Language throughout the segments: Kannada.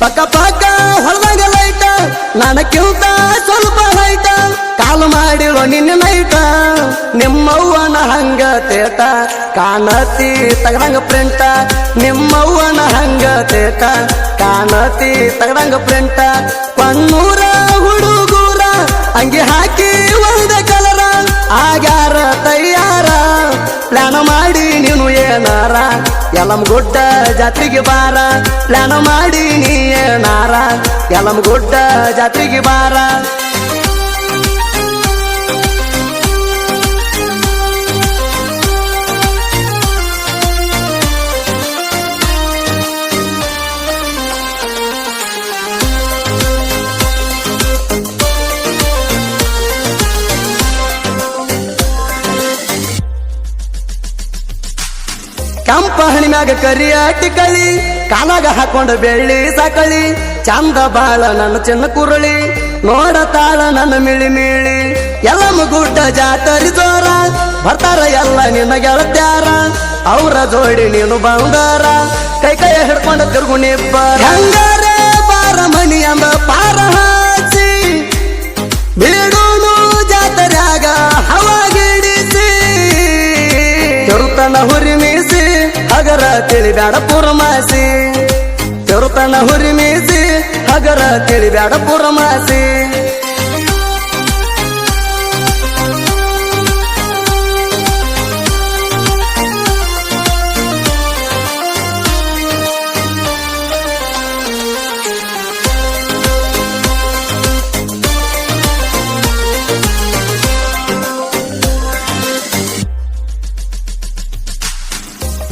ಪಕ್ಕ ಪಕ್ಕ ಹೊಲದಾಗ ಲೈಟ ನನಕ್ಕಿಂತ ಸ್ವಲ್ಪ ಲೈಟ ಕಾಲು ಮಾಡಿರೋ ನಿನ್ನ ನೈಟ ನಿಮ್ಮವ್ವನ ಹಂಗ ತೇಟ ಕಾಣತಿ ತಗದಂಗ ಪ್ರಿಂಟ ನಿಮ್ಮವ್ವನ ಹಂಗ ತೇಟ ಕಾಣತಿ ತಗದಂಗ ಪ್ರಿಂಟ ಪನ್ನೂರ ಹುಡುಗೂರ ಅಂಗಿ ಹಾಕಿ ಒಂದ ಕಲರ ಆಗ್ಯಾರ ಏನಾರ? ಎಲಂ ಗುಡ್ಡ ಜಾತ್ರೆಗೆ ಬಾರ. ಪ್ಲಾನ್ ಮಾಡಿ ನೀ ಏನಾರ? ಎಲಂ ಗುಡ್ಡ ಜಾತ್ರೆಗೆ ಬಾರ. ಕೆಂಪ ಹಣಿಮ್ಯಾಗ ಕರಿಯ ಟಿಕಳಿ ಕಾಲಾಗ ಹಾಕೊಂಡ ಬೆಳ್ಳಿ ಸಕಳಿ, ಚಂದ ಬಾಳ ನನ್ನ ಚಿನ್ನ ಕುರುಳಿ ನೋಡತಾಳ ನನ್ನ ಮಿಳಿ ಮಿಳಿ ಎಲ್ಲ ಮುಗುಡ್ಡ ಜಾತರಿ ಜೋರ, ಬರ್ತಾರ ಎಲ್ಲ ನಿನ್ನ ಗೆಳತ್ಯಾರ, ಅವರ ಜೋಡಿ ನೀನು ಬಂದಾರ, ಕೈ ಕೈ ಹಿಡ್ಕೊಂಡ ತಿರುಗು ತೆರುತನ ಹುರಿಮೀಸಿ ಹಗರ ತಿಳಿಬ್ಯಾಡ ಪುರಮಾಸಿ. ತೆರುತನ ಹುರಿಮೀಸಿ ಹಗರ ತಿಳಿಬ್ಯಾಡ ಪುರಮಾಸಿ.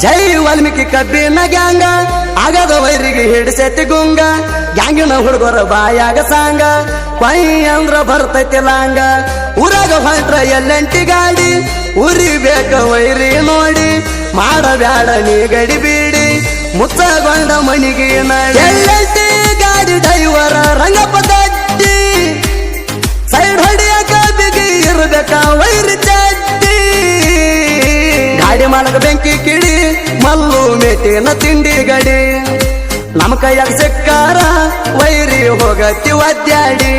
ಜೈ ವಾಲ್ಮೀಕಿ ಕಬ್ಬಿನ ಗ್ಯಾಂಗ ಆಗದ ವೈರಿಗೆ ಹಿಡಿಸೆತ್ತಿ ಗುಂಗ ಗ್ಯಾಂಗಿನ ಹುಡುಗರ ಬಾಯಾಗ ಸಾಂಗ ಪೈ ಅಂದ್ರ ಬರ್ತೈತಿ ಲಾಂಗ. ಊರಾಗ ಹೊಂಟ್ರ ಎಲ್ಲಂಟಿ ಗಾಡಿ ಉರಿ ಬೇಕ ವೈರಿ ನೋಡಿ ಮಾಡಬ್ಯಾಡ ನೀ ಗಡಿ ಬೀಡಿ ಮುಚ್ಚಗೊಂಡ ಮನಿಗೆ ನಡಿ. ಎಲ್ಲಂಟಿ ಗಾಡಿ ಡೈವರ ರಂಗಪ್ಪ ದಟ್ಟಿ ಸೈಡ್ ಹೊಡಿಯಕ ಬಿಗಿ ಇರ್ಬೇಕ ವೈರಿ ಚಟ್ಟಿ ಗಾಡಿ ಮಾಡಕ ಬೆಂಕಿ ಕಿಡಿ ಮಲ್ಲು ಮೇಟಿನ ತಿಂಡಿ ಗಡಿ ಕೈಯಾಗ ಸಿಕ್ಕಾರ ವೈರಿ ಹೋಗತಿ ಒದ್ಯಾಡಿ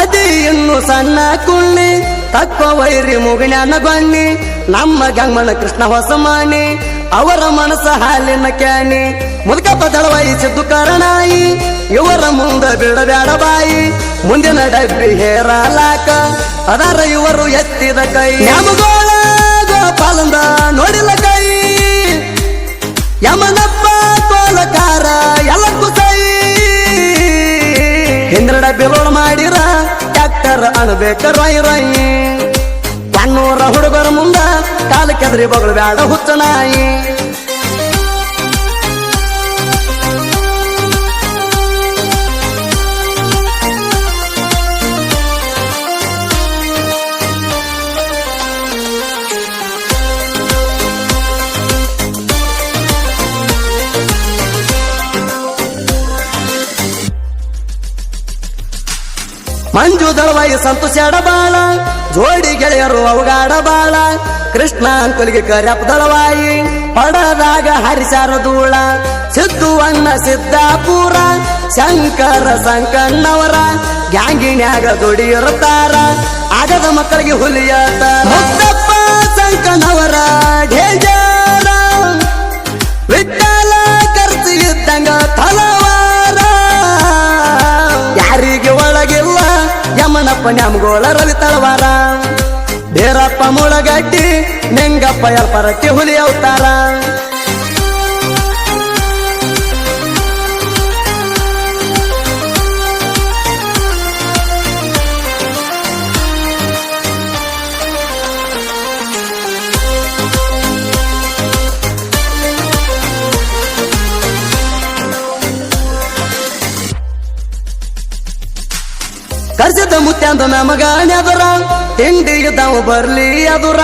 ಅದಿ ಇನ್ನು ಸಣ್ಣ ಕುಳ್ಳಿ, ತಕ್ಕ ವೈರಿ ಮುಗಿಣ್ಯಾನ ಬನ್ನಿ, ನಮ್ಮ ಗಂಗಮನ ಕೃಷ್ಣ ಹೊಸ ಮಾಣಿ, ಅವರ ಮನಸ್ಸ ಹಾಲಿನ ಕ್ಯಾನಿ ಮುದುಕಪ್ಪ ದಳವಾಯಿಸಿದ್ದು ಕರಣಾಯಿ ಇವರ ಮುಂದ ಬಿಡಬ್ಯಾಡ ಬಾಯಿ, ಮುಂದಿನ ಡಬ್ಬಿ ಹೇರಲಾಕ, ಅದರ ಇವರು ಎತ್ತಿದ ಕೈ. ನಮಗೋಳ ಗೋಪಾಲಂದ ನೋಡಿಲ್ಲ ಕೈ, ಯಮನಪ್ಪ ಹಿಂದ್ರ ಬಿಲೋಳ ಮಾಡಿರ ಟ್ಯಾಕ್ಟರ್ ಅನ್ಬೇಕ ರೊಯ್ ರೊಯ್. ಕಣ್ಣೂರ ಹುಡುಗರ ಮುಂದ ಕಾಲು ಕೆದ್ರಿ ಬಗಳು ಬ್ಯಾಡ ಹುಚ್ಚ ಮಂಜು ದಳವಾಯಿ ಸಂತೋಷ ಬಾಳ ಜೋಡಿ ಗೆಳೆಯರು ಅವಗಾಡ ಬಾಳ ಕೃಷ್ಣ ಅಂಕುಲಿಗೆ ಕರ್ಯಪ್ಪ ದಳವಾಯಿ, ಪಡದಾಗ ಹರಿಸಾರ ಧೂಳ. ಅಣ್ಣ ಸಿದ್ದಾಪುರ, ಶಂಕರ ಸಂಕಣ್ಣವರ, ಗ್ಯಾಂಗಿನ್ಯಾಗ ದುಡಿಯಿರುತ್ತಾರ ಆಗದ ಮಕ್ಕಳಿಗೆ ಹುಲಿಯಾತ ಮುದ್ದಪ್ಪ ಸಂಕಣ್ಣವರ ಢೇಜಾರ ಯಮನಪ್ಪ ನ್ಯಾಮಗೋಳ ರವಿ ತಳವಾರ. ಬೇರಪ್ಪ ಮುಳಗಡ್ಡಿ ನೆಂಗಪ್ಪ ಎಲ್ಪರಕ್ಕೆ ಹುಲಿ ಅವತಾರ. ಕರ್ಸಿದ ಮುತ್ಯಾಂದ ನಮಗ ನೆದರ ತಿಂಡಿ ಇದ್ದಾವು ಬರ್ಲಿ ಅದುರ.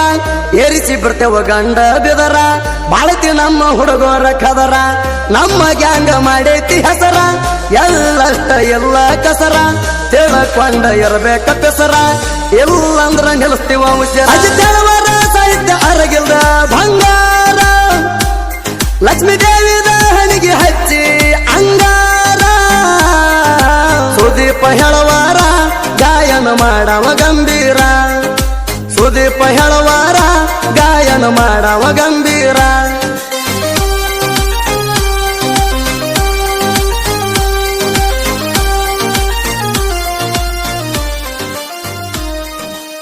ಏರಿಸಿ ಬಿಡ್ತೇವ ಗಂಡ ಬೆದರ. ಬಾಳತಿ ನಮ್ಮ ಹುಡುಗರ ಕದರ. ನಮ್ಮ ಗ್ಯಾಂಗ ಮಾಡೈತಿ ಹೆಸರ. ಎಲ್ಲಷ್ಟ ಎಲ್ಲ ಕಸರ. ತಿಳ್ಕೊಂಡ ಇರಬೇಕ ಪೆಸರ. ಎಲ್ಲಂದ್ರ ನಿಲ್ಲಿಸ್ತೀವ ಅಜಿತೇವರ ಸಾಹಿತ್ಯ ಅರಗಿಲ್ದ ಬಂಗಾರ. ಲಕ್ಷ್ಮೀ ದೇವಿದ ಹಣಿಗೆ ಹಚ್ಚಿ ಅಂಗಾರ. ಸುದೀಪ ಹೇಳವಾರ ಗಾಯನ ಮಾಡವ ಗಂಭೀರ. ಸುದೀಪ ಹೇಳುವಾರ ಗಾಯನ ಮಾಡವ ಗಂಭೀರ.